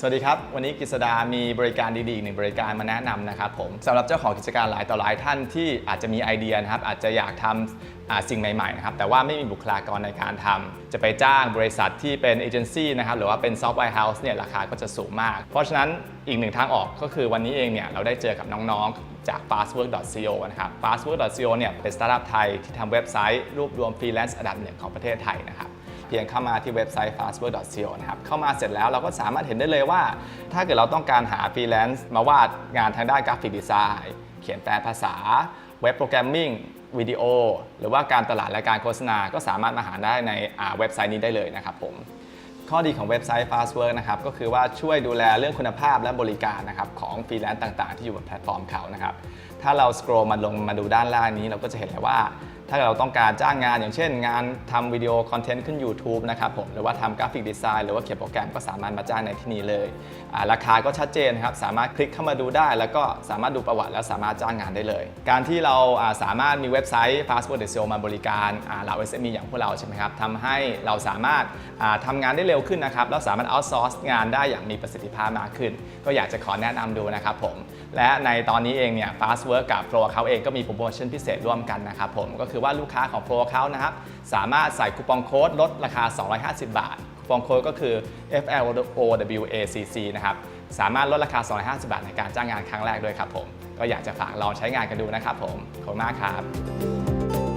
สวัสดีครับ วันนี้กฤษดามีบริการดีๆอีกหนึ่งบริการมาแนะนำนะครับผมสำหรับเจ้าของกิจการหลายต่อหลายท่านที่อาจจะมีไอเดียนะครับอาจจะอยากทำสิ่งใหม่ๆนะครับแต่ว่าไม่มีบุคลากรในการทำจะไปจ้างบริษัทที่เป็นเอเจนซี่นะครับหรือว่าเป็นซอฟต์แวร์เฮาส์เนี่ยราคาก็จะสูงมาก เพราะฉะนั้นอีกหนึ่งทางออกก็คือวันนี้เองเนี่ยเราได้เจอกับน้องๆจาก fastwork.co นะครับ fastwork.co เนี่ยเป็นสตาร์ทอัพไทยที่ทำเว็บไซต์รวบรวมฟรีแลนซ์อันดับหนึ่งของประเทศไทยนะครับ เพียงเข้ามาที่เว็บไซต์ fastwork.co นะครับเข้ามาเสร็จแล้วเราก็สามารถเห็นได้เลยว่า ถ้าเกิดเราต้องการหาฟรีแลนซ์มาวาดงานทางด้านกราฟิกดีไซน์เขียนแปลภาษา เว็บโปรแกรมมิ่งวิดีโอ หรือว่าการตลาดและการโฆษณาก็สามารถมาหาได้ในเว็บไซต์นี้ได้เลยนะครับผมข้อดีของเว็บไซต์ Fastwork นะครับก็คือว่าช่วยดูแลเรื่องคุณภาพและบริการนะครับของฟรีแลนซ์ต่างๆ ที่อยู่บนแพลตฟอร์มเขานะครับถ้าเราสครอลมาลงมาดูด้านล่างนี้เราก็จะเห็นเลยว่า ถ้าเราต้องการจ้างงานอย่างเช่น งานทำวิดีโอคอนเทนต์ขึ้น YouTube นะครับผมหรือว่าทำกราฟิกดีไซน์หรือว่าเขียนโปรแกรมก็สามารถมาจ้างในที่นี้เลยราคาก็ชัดเจนนะครับสามารถคลิกเข้ามาดูได้ แล้วก็สามารถดูประวัติแล้วสามารถจ้างงานได้เลย การที่เราสามารถมีเว็บไซต์ Fastword SEO มาบริการอ่าเหล่า SME อย่างพวกเราใช่ไหมครับทำให้เราสามารถอ่าทำงานได้เร็วขึ้นนะครับแล้วสามารถ outsource งานได้อย่างมีประสิทธิภาพมากขึ้น ก็อยากจะขอแนะนำดูนะครับผมและในตอนนี้เองเนี่ย Fastwork กับ Pro Account เองก็มีโปรโมชั่นพิเศษร่วมกันนะครับผมก็คือว่าลูกค้าของ Pro Account นะครับสามารถใส่คูปองโค้ดลดราคา 250 บาท คูปองโค้ดก็คือ FLOWACC นะครับสามารถลดราคา 250 บาท ในการจ้างงานครั้งแรกด้วยครับผม ก็อยากจะฝากลองใช้งานกันดูนะครับผม ขอบคุณมากครับ